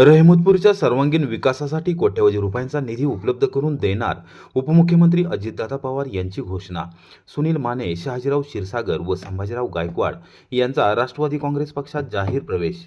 रहमतपूरच्या सर्वांगीण विकासासाठी कोट्यवधी रुपयांचा निधी उपलब्ध करून देणार उपमुख्यमंत्री अजितदादा पवार यांची घोषणा. सुनील माने शहाजीराव क्षीरसागर व संभाजीराव गायकवाड यांचा राष्ट्रवादी काँग्रेस पक्षात जाहीर प्रवेश.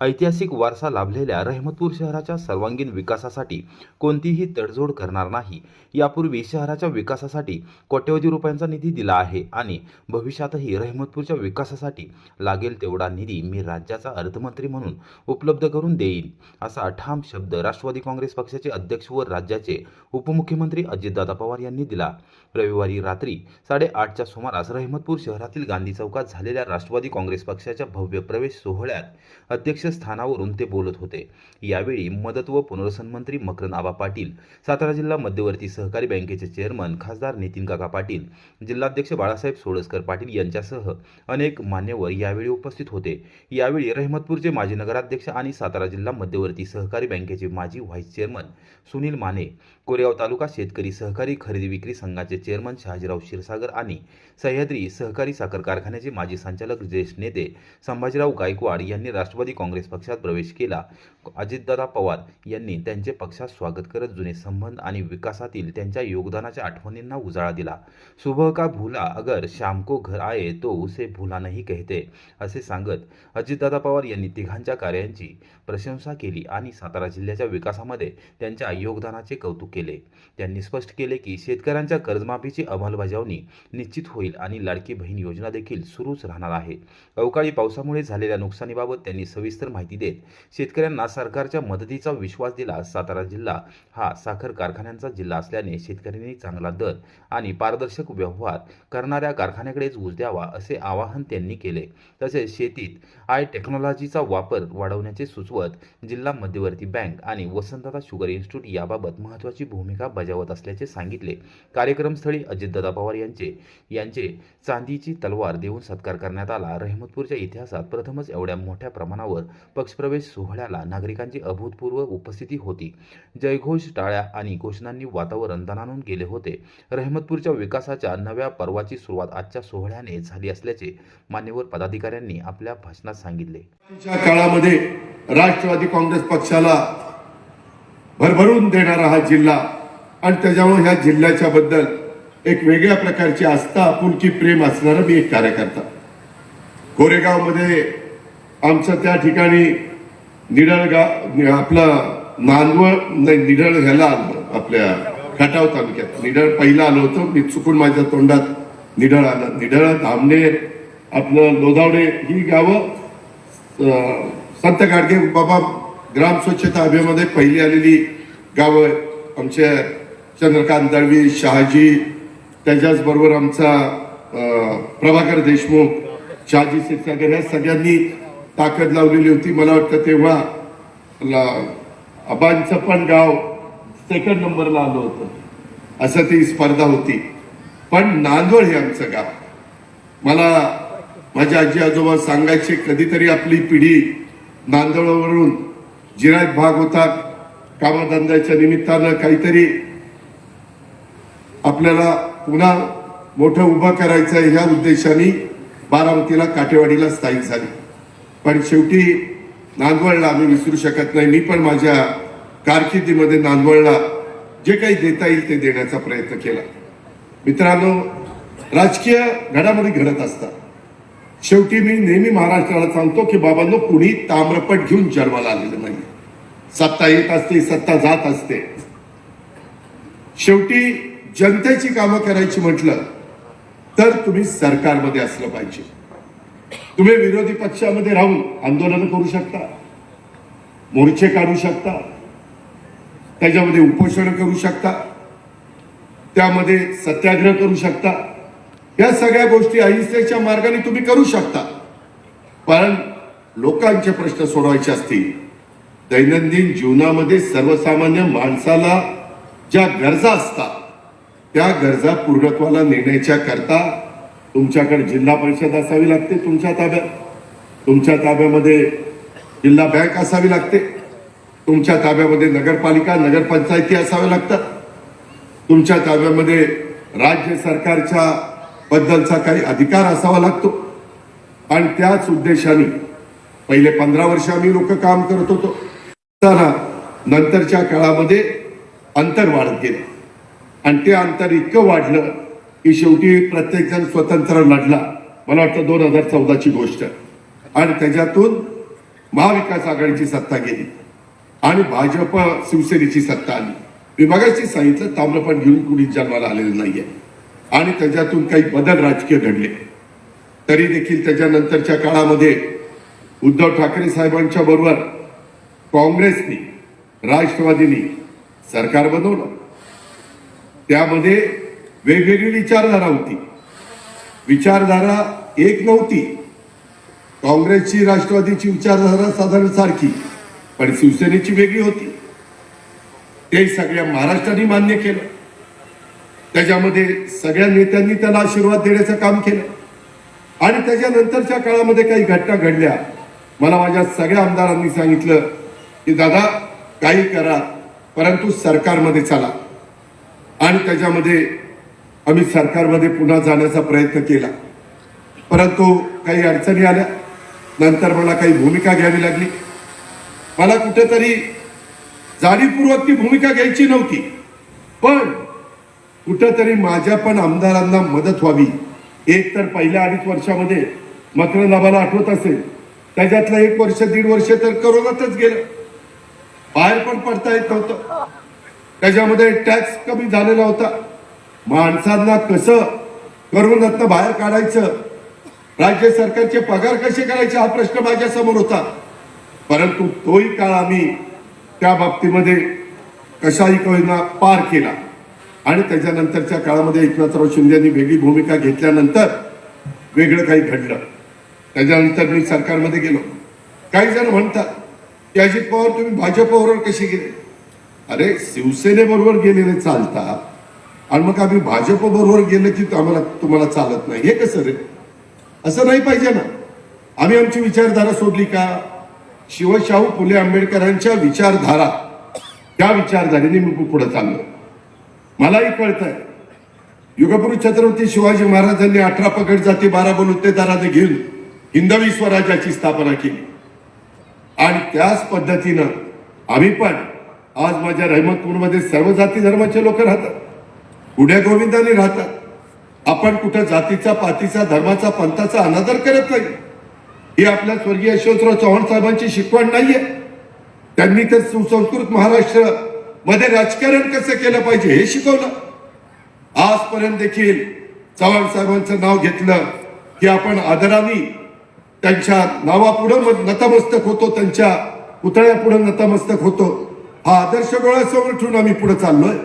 ऐतिहासिक वारसा लाभलेल्या रहमतपूर शहराच्या सर्वांगीण विकासासाठी कोणतीही तडजोड करणार नाही. यापूर्वी शहराच्या विकासासाठी कोट्यवधी रुपयांचा निधी दिला आहे आणि भविष्यातही रहमतपूरच्या विकासासाठी लागेल तेवढा निधी मी राज्याचा अर्थमंत्री म्हणून उपलब्ध करून देईन असा ठाम शब्द राष्ट्रवादी काँग्रेस पक्षाचे अध्यक्ष व राज्याचे उपमुख्यमंत्री अजितदादा पवार यांनी दिला. रविवारी रात्री साडेआठच्या सुमारास रहमतपूर शहरातील गांधी चौकात झालेल्या राष्ट्रवादी काँग्रेस पक्षाच्या भव्य प्रवेश सोहळ्यात अध्यक्ष स्थानावरून ते बोलत होते. यावेळी मदत व पुनर्वसन मंत्री मकरंद आबा पाटील सातारा जिल्हा मध्यवर्ती सहकारी बँकेचे चेअरमन खासदार नितीन काका पाटील जिल्हाध्यक्ष बाळासाहेब सोळसकर पाटील यांच्यासह अनेक मान्यवर यावेळी उपस्थित होते. यावेळी रहमतपूरचे माजी नगराध्यक्ष आणि सातारा जिल्हा मध्यवर्ती सहकारी बँकेचे माजी व्हाईस चेअरमन सुनील माने कोरेगाव तालुका शेतकरी सहकारी खरेदी विक्री संघाचे चेअरमन शहाजीराव क्षीरसागर आणि सह्याद्री सहकारी साखर कारखान्याचे माजी संचालक ज्येष्ठ नेते संभाजीराव गायकवाड यांनी राष्ट्रवादी काँग्रेस काँग्रेस पक्षात प्रवेश केला. अजितदादा पवार यांनी त्यांचे पक्षात स्वागत करत जुने संबंध आणि विकासातील त्यांच्या योगदानाच्या आठवणींना उजाळा दिला. सुबह का भूला अगर शाम को घर आए तो उसे भूला नाही कहते असे सांगत अजितदादा पवार यांनी तिघांच्या कार्यांची प्रशंसा केली आणि सातारा जिल्ह्याच्या विकासामध्ये त्यांच्या योगदानाचे कौतुक केले. त्यांनी स्पष्ट केले की शेतकऱ्यांच्या कर्जमाफीची अंमलबजावणी निश्चित होईल आणि लाडकी बहीण योजना देखील सुरूच राहणार आहे. अवकाळी पावसामुळे झालेल्या नुकसानीबाबत त्यांनी सविस्तर माहिती देत शेतकऱ्यांना सरकारच्या मदतीचा विश्वास दिला. सातारा जिल्हा हा साखर कारखान्यांचा जिल्हा असल्याने शेतकऱ्यांनी चांगला दर आणि पारदर्शक व्यवहार करणाऱ्या कारखान्याकडेच घुस द्यावा असे आवाहन त्यांनी केले. तसेच शेतीत आय टेक्नॉलॉजीचा वापर वाढवण्याचे सुचवत जिल्हा मध्यवर्ती बँक आणि वसंतदादा शुगर इन्स्टिट्यूट याबाबत महत्त्वाची भूमिका बजावत असल्याचे सांगितले. कार्यक्रमस्थळी अजितदादा पवार यांचे यांचे चांदीची तलवार देऊन सत्कार करण्यात आला. रहमतपूरच्या इतिहासात प्रथमच एवढ्या मोठ्या प्रमाणावर पक्षप्रवेश सोहळ्याला नागरिकांची अभूतपूर्व उपस्थिती होती. जयघोष टाळ्या आणि घोषणांनी वातावरण दणानून गेले होते. रहमतपूरच्या विकासाच्या नव्या पर्वाची सुरुवात आजच्या सोहळ्याने झाली असल्याचे मान्यवर पदाधिकाऱ्यांनी आपल्या भाषणात सांगितले. काळामध्ये राष्ट्रवादी काँग्रेस पक्षाला भरभरून देणारा हा जिल्हा आणि त्याच्यामुळे ह्या जिल्ह्याच्या बद्दल एक वेगळ्या प्रकारची आस्था आपुलकी प्रेम असणारा मी एक कार्यकर्ता. कोरेगावमध्ये आमचं त्या ठिकाणी निडळगाव आपलं नांदवळ नाही निडळ ह्याला आलं आपल्या खटाव तालुक्यात. निडळ पहिला आलो होतो. मी चुकून माझ्या तोंडात निडळ आलं. निडळ धामनेर आपलं लोधावडे ही गावं संत गाडगे बाबा ग्राम स्वच्छता अभियामध्ये पहिली आलेली गावं आमचे चंद्रकांत दळवी शहाजी त्याच्याचबरोबर आमचा प्रभाकर देशमुख शहाजी क्षीरसागर ह्या सगळ्यांनी ताकद लावलेली होती. मला वाटतं तेव्हा ला- आबांचं पण गाव सेकंड नंबरला आलं होतं. असं ती स्पर्धा होती. पण नांदवळ हे आमचं गाव. मला माझे आजी आजोबा सांगायचे कधीतरी आपली पिढी नांदोळवरून जिरायत भाग होता कामधंद्याच्या निमित्तानं काहीतरी आपल्याला पुन्हा मोठं उभं करायचं ह्या उद्देशाने बारामतीला काठेवाडीला स्थायिक झाली. पण शेवटी नांदवळला आम्ही विसरू शकत नाही. मी पण माझ्या कारकिर्दीमध्ये नांदवळला जे काही देता येईल ते देण्याचा प्रयत्न केला. मित्रांनो राजकीय घडामोडी घडत असतात. शेवटी मी नेहमी महाराष्ट्राला सांगतो की बाबांनो कुणी ताम्रपट घेऊन जन्माला आलेलं नाही सत्ता येत असते सत्ता जात असते. शेवटी जनतेची कामं करायची म्हटलं तर तुम्ही सरकारमध्ये असलं पाहिजे. तुम्ही विरोधी पक्षामध्ये राहून आंदोलन करू शकता मोर्चे काढू शकता त्याच्यामध्ये उपोषण करू शकता त्यामध्ये सत्याग्रह करू शकता. या सगळ्या गोष्टी अहिंसेच्या मार्गाने तुम्ही करू शकता. पण लोकांचे प्रश्न सोडवायचे असतील. दैनंदिन जीवनामध्ये सर्वसामान्य माणसाला ज्या गरजा असतात त्या गरजा पूर्णत्वाला नेण्याच्या करता तुमच्याकडे जिल्हा परिषद असावी लागते तुमच्या ताब्यात. तुमच्या ताब्यामध्ये जिल्हा बँक असावी लागते. तुमच्या ताब्यामध्ये नगरपालिका नगरपंचायती असाव्या लागतात. तुमच्या ताब्यामध्ये राज्य सरकारच्या बद्दलचा काही अधिकार असावा लागतो. आणि त्याच उद्देशाने पहिले पंधरा वर्ष आम्ही लोक काम करत होतो. असताना नंतरच्या काळामध्ये अंतर वाढत गेलं. आणि ते अंतर इतकं वाढलं की शेवटी प्रत्येकजण स्वतंत्र लढला. मला वाटतं दोन हजार चौदाची गोष्ट. आणि त्याच्यातून महाविकास आघाडीची सत्ता गेली. आणि भाजप शिवसेनेची सत्ता आली. मी मगाशी सांगितलं ताम्रपण घेऊन कुणी जन्माला आलेलं नाहीये. आणि त्याच्यातून काही बदल राजकीय घडले. तरी देखील त्याच्यानंतरच्या काळामध्ये उद्धव ठाकरे साहेबांच्या बरोबर काँग्रेसनी राष्ट्रवादीनी सरकार बनवलं. त्यामध्ये वेगवेगळी विचारधारा होती. विचारधारा एक नव्हती. काँग्रेसची राष्ट्रवादीची विचारधारा साधारण सारखी पण शिवसेनेची वेगळी होती. ते सगळ्या महाराष्ट्राने मान्य केलं. त्याच्यामध्ये सगळ्या नेत्यांनी त्याला आशीर्वाद देण्याचं काम केलं. आणि त्याच्यानंतरच्या काळामध्ये काही घटना घडल्या. मला माझ्या सगळ्या आमदारांनी सांगितलं की दादा काही करा परंतु सरकारमध्ये चला. आणि त्याच्यामध्ये आम्ही सरकारमध्ये पुन्हा जाण्याचा प्रयत्न केला. परंतु काही अडचणी आल्या. नंतर मला काही भूमिका घ्यावी लागली. मला कुठेतरी जाणीवपूर्वक ती भूमिका घ्यायची नव्हती. पण कुठंतरी माझ्या पण आमदारांना मदत व्हावी. एक तर पहिल्या अडीच वर्षामध्ये मकरंदाबाला आठवत असेल. त्याच्यातलं एक वर्ष दीड वर्ष तर करोनातच गेलं. बाहेर पण पडता येत नव्हतं. त्याच्यामध्ये टॅक्स कमी झालेला होता. माणसांना कसं करोनातनं बाहेर काढायचं? राज्य सरकारचे पगार कसे करायचे? हा प्रश्न माझ्यासमोर होता. परंतु तोही काळ आम्ही त्या बाबतीमध्ये कशाही कळना पार केला. आणि त्याच्यानंतरच्या काळामध्ये एकनाथराव शिंदे यांनी वेगळी भूमिका घेतल्यानंतर वेगळं काही घडलं. त्याच्यानंतर मी सरकारमध्ये गेलो. काही जण म्हणतात की अजित पवार तुम्ही भाजपबरोबर कसे गेले? अरे शिवसेनेबरोबर गेलेले चालतात. आणि मग आम्ही भाजप बरोबर गेलं की आम्हाला तुम्हाला चालत नाही. हे कसं रे? असं नाही पाहिजे ना. आम्ही आमची विचारधारा सोडली का? शिवशाहू फुले आंबेडकरांच्या विचारधारा त्या विचारधारेने मी पुढे चाललो. मलाही कळत आहे युगपुरुष छत्रपती शिवाजी महाराजांनी अठरा पकड जाती बारा बलुत्तेदाराने घेऊन हिंदवी स्वराज्याची स्थापना केली. आणि त्याच पद्धतीनं आम्ही पण आज माझ्या रहमतपूरमध्ये सर्व जाती धर्माचे लोक राहतात. उड्या गोविंदाने राहतात. आपण कुठं जातीचा पातीचा धर्माचा पंथाचा अनादर करत नाही. ही आपल्या स्वर्गीय यशवंतराव चव्हाण साहेबांची शिकवण नाहीये. त्यांनी तर सुसंस्कृत महाराष्ट्रमध्ये राजकारण कसं केलं पाहिजे हे शिकवलं. आजपर्यंत देखील चव्हाण साहेबांचं नाव घेतलं की आपण आदराने त्यांच्या नावापुढं नतमस्तक होतो त्यांच्या पुतळ्यापुढे नतमस्तक होतो. हा आदर्श डोळ्यासमोर ठेवून आम्ही पुढे चाललोय.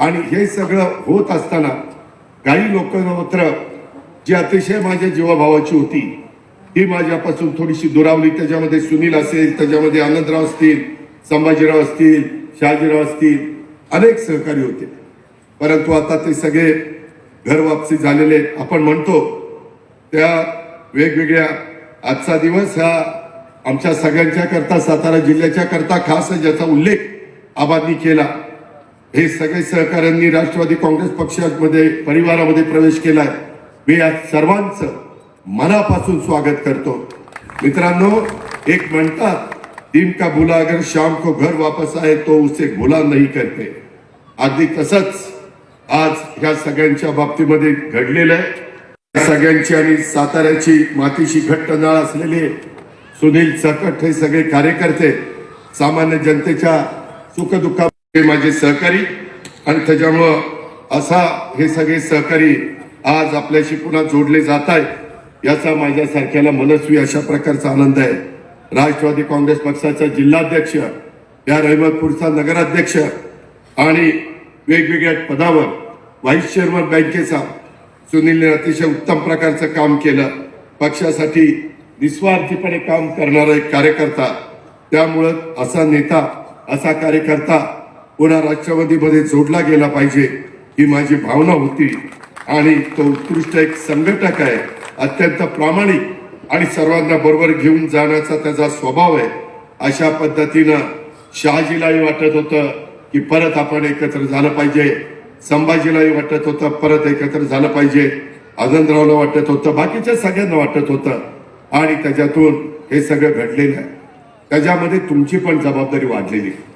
आणि हे सगळं होत असताना काही लोक मात्र जी अतिशय माझ्या जीवाभावाची होती ही माझ्यापासून थोडीशी दुरावली. त्याच्यामध्ये सुनील असेल त्याच्यामध्ये आनंदराव असतील संभाजीराव असतील शहाजीराव असतील अनेक सहकारी होते. परंतु आता ते सगळे घर वापसी झालेले आपण म्हणतो त्या वेगवेगळ्या आजचा दिवस हा आमच्या सगळ्यांच्या करता सातारा जिल्ह्याच्या करता खास ज्याचा उल्लेख आबांनी केला. हे सगळे सहकाऱ्यांनी राष्ट्रवादी काँग्रेस पक्षामध्ये परिवारामध्ये प्रवेश केलाय. मी या सर्वांचं मनापासून स्वागत करतो. मित्रांनो एक म्हणतात दिन का भुला अगर शाम को घर वापस आहे तो उसे भुला नाही करते. अगदी तसंच आज ह्या सगळ्यांच्या बाबतीमध्ये घडलेलं आहे. सगळ्यांची आणि साताऱ्याची मातीशी घट्ट नाळ असलेले सुनील सकट हे सगळे कार्यकर्ते सामान्य जनतेच्या हे माझे सहकारी. आणि त्याच्यामुळं असा हे सगळे सहकारी आज आपल्याशी पुन्हा जोडले जात आहेत याचा माझ्यासारख्याला मनस्वी अशा प्रकारचा आनंद आहे. राष्ट्रवादी काँग्रेस पक्षाचा जिल्हाध्यक्ष या रहिमतपूरचा नगराध्यक्ष आणि वेगवेगळ्या पदावर व्हाईस चेअरमन बँकेचा सुनीलने अतिशय उत्तम प्रकारचं काम केलं. पक्षासाठी निस्वार्थीपणे काम करणारा एक कार्यकर्ता. त्यामुळं असा नेता असा कार्यकर्ता पुन्हा राष्ट्रवादीमध्ये जोडला गेला पाहिजे ही माझी भावना होती. आणि तो उत्कृष्ट एक संघटक आहे. अत्यंत प्रामाणिक आणि सर्वांना बरोबर घेऊन जाण्याचा त्याचा स्वभाव आहे. अशा पद्धतीनं शहाजीलाही वाटत होतं की परत आपण एकत्र झालं पाहिजे. संभाजीलाही वाटत होतं परत एकत्र झालं पाहिजे. आनंदरावला वाटत होतं. बाकीच्या सगळ्यांना वाटत होतं. आणि त्याच्यातून हे सगळं घडलेलं आहे. त्याच्यामध्ये तुमची पण जबाबदारी वाढलेली आहे.